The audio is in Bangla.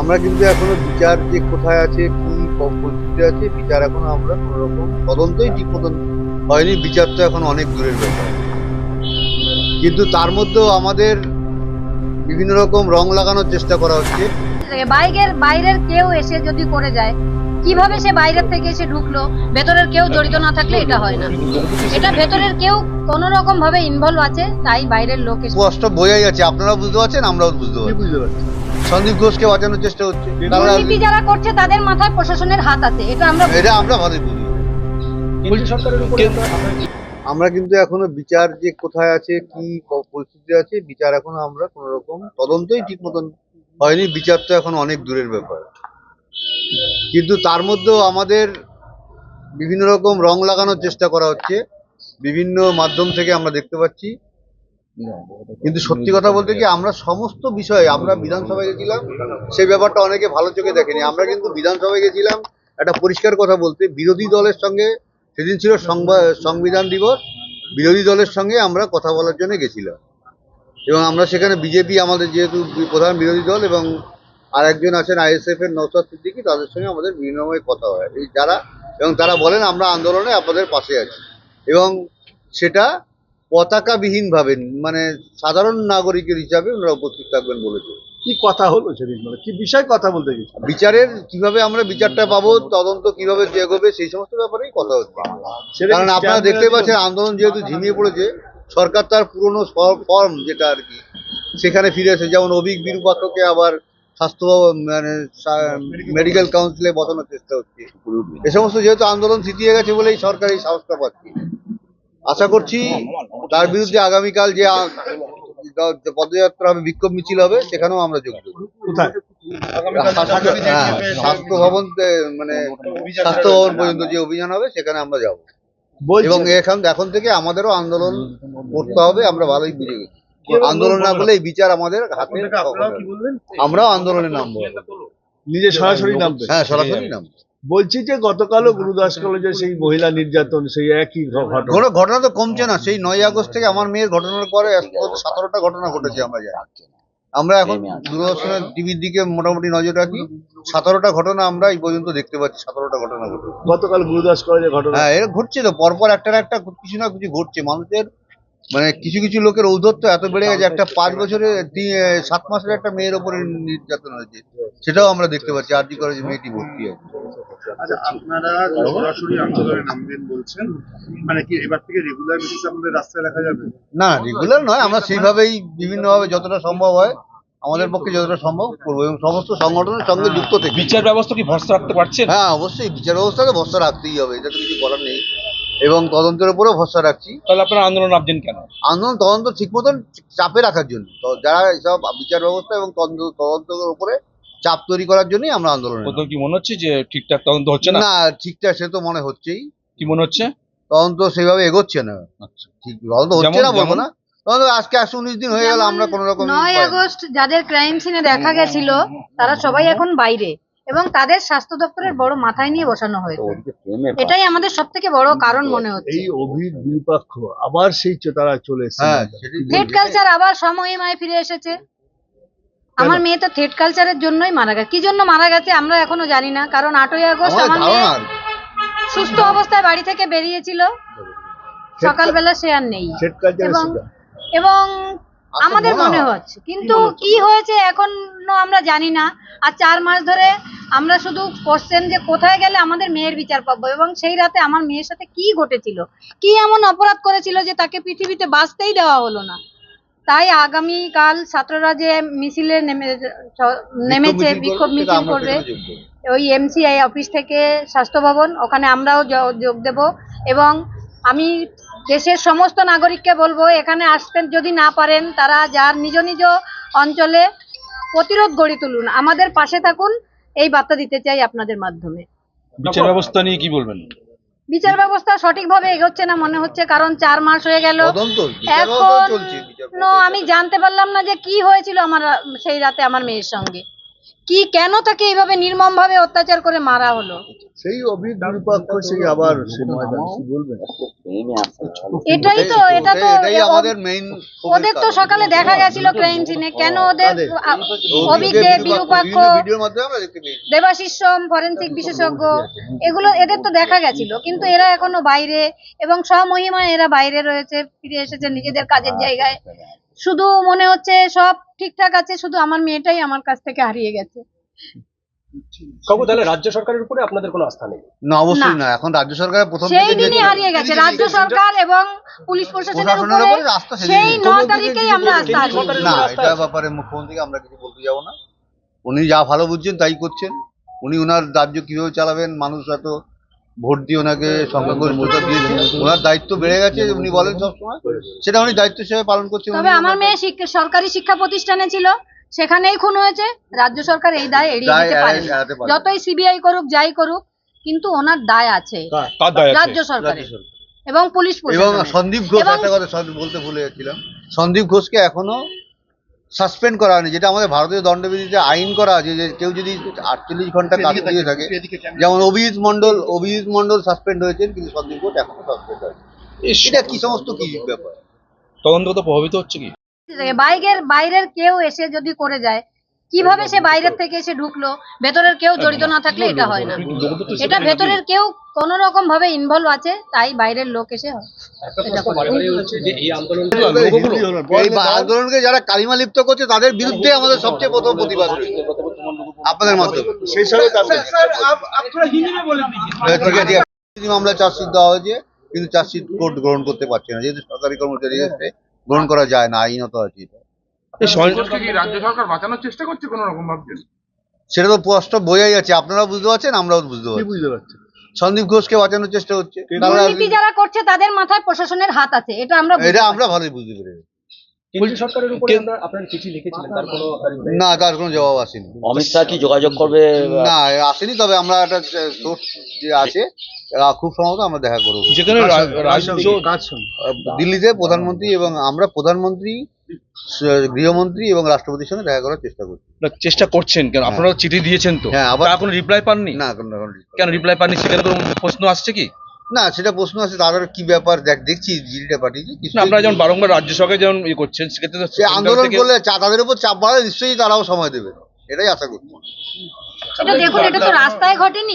আমরা কিন্তু এখনও বিচার যে কোথায় আছে, কোন পরিস্থিতি আছে, বিচার এখনও আমরা কোনো রকম তদন্তই ঠিক মতন হয়নি। বিচার তো এখন অনেক দূরের ব্যাপার। কিন্তু তার মধ্যেও আমাদের বিভিন্ন রকম রং লাগানোর চেষ্টা করা হচ্ছে। বাইরের কেউ এসে যদি করে যায় কীভাবে সে বাইরের থেকে এসে ঢুকলো? ভেতরের কেউ জড়িত না থাকলে এটা হয় না। এটা ভেতরের কেউ কোনো রকম ভাবে ইনভলভ আছে তাই বাইরের লোক স্পষ্ট বোঝাই যাচ্ছে আপনারা বুঝতে পারছেন আমরাও বুঝতে পারছি। সন্দীপ ঘোষকে বাঁচানোর চেষ্টা হচ্ছে। দুর্নীতি যারা করছে তাদের মাথায় প্রশাসনের হাত আছে। এটা আমরা এটা আমরা ভালোই বুঝি। কেন্দ্রীয় সরকারের উপরে আমরা- আমরা- আমরা কিন্তু এখনও বিচার যে কোথায় আছে কি পরিস্থিতি আছে বিচার এখনও আমরা কোন রকম তদন্তই ঠিক মতন হয়নি। বিচার তো এখন অনেক দূরের ব্যাপার। কিন্তু তার মধ্যেও আমাদের বিভিন্ন রকম রং লাগানোর চেষ্টা করা হচ্ছে। বিভিন্ন মাধ্যম থেকে আমরা দেখতে পাচ্ছি। কিন্তু সত্যি কথা বলতে কি, আমরা সমস্ত বিষয়ে, আমরা বিধানসভায় গেছিলাম, সেই ব্যাপারটা অনেকে ভালো চোখে দেখেনি। আমরা কিন্তু বিধানসভায় গেছিলাম, একটা পরিষ্কার কথা বলতে, বিরোধী দলের সঙ্গে, সেদিন ছিল সংবা- সংবিধান দিবস, বিরোধী দলের সঙ্গে আমরা কথা বলার জন্য গেছিলাম। এবং আমরা সেখানে বিজেপি, আমাদের যেহেতু প্রধান বিরোধী দল এবং আর একজন আছেন আইএসএফ এর নৌসাদ সিদ্দিকি তাদের সঙ্গে আমাদের বিনিময় কথা হয়। এই যারা এবং তারা বলেন আমরা আন্দোলনে আপনাদের পাশে আছি। এবং সেটা পতাকাবিহীন ভাবে মানে সাধারণ নাগরিকের হিসাবে ওনারা উপস্থিত থাকবেন বলেছে। কি কথা হলো সেদিন? মানে কি বিষয় কথা বলতে গেছি? বিচারের কীভাবে আমরা বিচারটা পাবো তদন্ত কীভাবে এগোবে সেই সমস্ত ব্যাপারেই কথা হচ্ছে। কারণ আপনারা দেখতে পাচ্ছেন আন্দোলন যেহেতু ঝিমিয়ে পড়েছে সরকার তার পুরনো ফর্ম যেটা আর কি সেখানে ফিরে এসে যেমন অভিক বিরূপাক্ষকে আবার স্বাস্থ্য মানে মেডিকেল কাউন্সিলে বসানোর চেষ্টা হচ্ছে। এ সমস্ত যেহেতু আন্দোলন থিতিয়ে গেছে বলেই সরকার এই সাহসটা পাচ্ছে। আশা করছি তার বিরুদ্ধে আগামীকাল যে পদযাত্রা হবে বিক্ষোভ মিছিল হবে সেখানেও আমরা যোগ দেবো। কোথায়? স্বাস্থ্য- হ্যাঁ, ভবন মানে স্বাস্থ্য ভবন পর্যন্ত যে অভিযান হবে সেখানে আমরা যাব। এবং এখন এখন থেকে আমাদেরও আন্দোলন করতে হবে আমরা ভালোই বুঝে গেছি। আন্দোলন না। করলে এই বিচার আমাদের হাতে আমরাও আন্দোলনে নামবো। নিজে সরাসরি নামবে। হ্যাঁ সরাসরি নামবো। বলছি যে গতকালও গুরুদাস কলেজে সেই মহিলা নির্যাতন সেই একই ঘটনা। ঘটনা তো কমছে না। সেই নয় আগস্ট থেকে আমার মেয়ের ঘটনার পরে সতেরোটা ঘটনা ঘটেছে আমরা জানি। আমরা এখন দূরদর্শনের টিভির দিকে মোটামুটি নজর রাখি। সতেরোটা ঘটনা আমরা এই পর্যন্ত দেখতে পাচ্ছি সতেরোটা ঘটনা ঘটেছে। গতকাল গুরুদাস কলেজে ঘটনা। হ্যাঁ এর ঘটছে তো। পরপর একটার একটা কিছু না কিছু ঘটছে। মানুষের মানে কিছু কিছু লোকের ঔদ্ধত্য এত বেড়ে গেছে একটা পাঁচ বছরের তি- সাত মাসের একটা মেয়ের ওপরে নির্যাতন হয়েছে। সেটাও আমরা দেখতে পাচ্ছি আর জি করে যে মেয়েটি ভর্তি আছে আচ্ছা আপনারা সরাসরি আন্দোলনে নামবেন বলছেন মানে কি এবার থেকে রেগুলার আপনাদের রাস্তায় দেখা যাবে? না রেগুলার নয় আমরা সেইভাবেই বিভিন্নভাবে যতটা সম্ভব হয় আমাদের পক্ষে যতটা সম্ভব করব এবং সমস্ত সংগঠনের সঙ্গে যুক্ত থেকে। বিচার ব্যবস্থা কি ভরসা রাখতে পারছেন? হ্যাঁ অবশ্যই বিচার ব্যবস্থাকে ভরসা রাখতেই হবে এটা তো কিছু করার নেই। এবং তদন্তের উপরেও ভরসা রাখছি। তাহলে আপনারা আন্দোলন নামছেন কেন? আন্দোলন তদন্ত ঠিক মতন চাপে রাখার জন্য। তো যারা এসব বিচার ব্যবস্থা এবং তদন্ত তদন্তের উপরে চাপ তৈরি করার জন্যই আমরা আন্দোলন কোথাও কি মনে হচ্ছে যে ঠিকঠাক তদন্ত হচ্ছে না? না ঠিকঠাক সে তো মনে হচ্ছেই। কি মনে হচ্ছে? তদন্ত সেভাবে এগোচ্ছে না। আচ্ছা। ঠিক তদন্ত হচ্ছে না বলব? না। তদন্ত আজকে একশো উনিশ দিন হয়ে গেল আমরা কোনো রকম নয় আগস্ট যাদের ক্রাইম সিনে দেখা গেছিল তারা সবাই এখন বাইরে। এবং তাদের স্বাস্থ্য দপ্তরের বড় মাথায় নিয়ে বসানো হয়েছে। এটাই আমাদের সব থেকে বড় কারণ মনে হচ্ছে। এই অভির আবার সেই তারা চলে এসেছে। হ্যাঁ কালচার আবার সমহিমায় ফিরে এসেছে। আমার মেয়ে তো থেট কালচারের জন্যই মারা গেছে। কি জন্য মারা গেছে আমরা এখনও জানি না কারণ আটই আগস্ট আমাদের আমার মেয়ে। সুস্থ অবস্থায় বাড়ি থেকে বেরিয়েছিল। সকালবেলা সে আর নেই। এবং এবং আমাদের মনে হচ্ছে। কিন্তু কি হয়েছে এখনও আমরা জানি না। আর চার মাস ধরে আমরা শুধু কোশ্চেন যে কোথায় গেলে আমাদের মেয়ের বিচার পাবো এবং সেই রাতে আমার মেয়ের সাথে কি ঘটেছিল? কি এমন অপরাধ করেছিল যে তাকে পৃথিবীতে বাঁচতেই দেওয়া হলো না? তাই আগামী কাল ছাত্ররা যে মিছিলে নেমে নেমেছে বিক্ষোভ মিছিল করবে। ওই এমসিআই অফিস থেকে স্বাস্থ্য ভবন ওখানে আমরাও যোগ দেব এবং আমি দেশের সমস্ত নাগরিককে বলব এখানে আসতে যদি না পারেন তারা যার নিজ নিজ অঞ্চলে প্রতিরোধ গড়ে তুলুন। আমাদের পাশে থাকুন এই বার্তা দিতে চাই আপনাদের মাধ্যমে। বিচার ব্যবস্থা নিয়ে কি বলবেন? বিচার ব্যবস্থা সঠিকভাবে এগোচ্ছে না মনে হচ্ছে কারণ চার মাস হয়ে গেল। এখন চলছে বিচার নো আমি জানতে পারলাম না যে কি হয়েছিল আমার সেই রাতে আমার মেয়ের সঙ্গে। কি কেন তাকে এইভাবে নির্মম ভাবে অত্যাচার করে মারা হলো? সেই অভিজ্ঞ সেই আবার বলবেন? এটাই তো এটা তো আমাদের মেইন ওদের তো সকালে দেখা গেছিল ক্রাইম সিনে কেন ওদের অভিক বিরূপাক্ষ ভিডিওর মাধ্যমে আমরা দেখতে পেয়েছি দেবাশিস সোম ফরেন্সিক বিশেষজ্ঞ এগুলো এদের তো দেখা গেছিল। কিন্তু এরা এখনও বাইরে এবং স্বমহিমায় এরা বাইরে রয়েছে ফিরে এসেছে নিজেদের কাজের জায়গায়। শুধু মনে হচ্ছে সব ঠিকঠাক আছে শুধু আমার মেয়েটাই আমার কাছ থেকে হারিয়ে গেছে। কাকু তাহলে রাজ্য সরকারের উপরে আপনাদের কোনো আস্থা নেই? না অবশ্যই না। এখন রাজ্য সরকারের প্রথম সেই দিনই হারিয়ে গেছে। রাজ্য সরকার এবং পুলিশ প্রশাসনের উপরে। সেই ন তারিখেই আমরা আস্থা হারিয়ে না এটা ব্যাপারে মুখ্যমন্ত্রীকে আমরা কিছু বলতে যাব না। উনি যা ভালো বুঝছেন তাই করছেন। উনি ওনার রাজ্য কীভাবে চালাবেন মানুষ এত ভোট দিয়ে ওনাকে সংখ্যাগরিষ্ঠ ভোটার দিয়েছে। ওনার দায়িত্ব বেড়ে গেছে উনি বলেন সবসময়। সেটা উনি দায়িত্ব হিসেবে পালন করছেন। তবে আমার মেয়ে সরকারি শিক্ষা প্রতিষ্ঠানে ছিল। সেখানেই খুন হয়েছে রাজ্য সরকার এই দায় এড়িয়ে যেতে পারে। যতই সিবিআই করুক যাই করুক কিন্তু ওনার দায় আছে। রাজ্য সরকারের। সরকার। এবং পুলিশ এবং সন্দীপ ঘোষ একটা কথা বলতে ভুলে যাচ্ছিলাম। সন্দীপ ঘোষকে এখনও সাসপেন্ড করা হয়নি যেটা আমাদের ভারতীয় দণ্ডবিধিতে আইন করা আছে যে কেউ যদি আটচল্লিশ ঘণ্টা কাজ দিয়ে থাকে যেমন অভিজিৎ মন্ডল অভিজিৎ মন্ডল সাসপেন্ড হয়েছেন কিন্তু সন্দীপ ঘোষ এখনও সাসপেন্ড হয়নি। এটা কি সমস্ত কি ব্যাপার? তদন্ত তো প্রভাবিত হচ্ছে কি? বাইরের বাইরের কেউ এসে যদি করে যায় কীভাবে সে বাইরের থেকে এসে ঢুকলো? ভেতরের কেউ জড়িত না থাকলে এটা হয় না। এটা ভেতরের কেউ কোন রকম ভাবে ইনভলভ আছে তাই বাইরের লোক এসে হয়। এই আন্দোলনকে যারা কালিমা লিপ্ত করছে তাদের বিরুদ্ধে আমাদের সবচেয়ে প্রথম প্রতিবাদ। আপনাদের মাধ্যমে। সেই সঙ্গে তিনি মামলা চার্জশিট দেওয়া হয়েছে কিন্তু চার্জশিট কোর্ট গ্রহণ করতে পারছে না। যেহেতু সরকারি কর্মচারী এসে গ্রহণ করা যায় না আইনত আছে এটা রাজ্য সরকার বাঁচানোর চেষ্টা করছে কোন রকম ভাবছেন? সেটা তো স্পষ্ট বোঝাই যাচ্ছে। আপনারা বুঝতে পারছেন আমরাও বুঝতে পারছি। বুঝতে পারছি। সন্দীপ ঘোষকে বাঁচানোর চেষ্টা হচ্ছে। যারা করছে তাদের মাথায় প্রশাসনের হাত আছে এটা আমরা এটা আমরা ভালোই বুঝতে পেরেছি। কেন্দ্রীয় সরকারের উপরে আমরা আপনারা চিঠি লিখেছিলেন তার কোনো না তার কোনো জবাব আসেনি। অমিত শাহ কি যোগাযোগ করবে? না আসেনি তবে আমরা একটা সোর্স যে আছে খুব সম্ভবত আমরা দেখা করব। যেখানে রাজ্য দিল্লিতে প্রধানমন্ত্রী এবং আমরা প্রধানমন্ত্রী গৃহমন্ত্রী এবং রাষ্ট্রপতির সঙ্গে দেখা করার চেষ্টা করছি। চেষ্টা করছেন কেন? আপনারা চিঠি দিয়েছেন তো। হ্যাঁ, আবার- কোনো রিপ্লাই পাননি? না কোনো কেন রিপ্লাই পাননি? সেখানে কোনো প্রশ্ন আসছে কি? না সেটা প্রশ্ন আছে তাদের কি ব্যাপার দেখ দেখছি জিলটা পাঠিয়েছি কিছু না আপনারা যেমন বারংবার রাজ্য সরকার যেমন ইয়ে করছেন সেক্ষেত্রে সে আন্দোলন করলে তাদের উপর চাপ বাড়ালে নিশ্চয়ই তারাও সময় দেবে এটাই আশা করছি। এটা দেখুন এটা তো রাস্তায় ঘটেনি।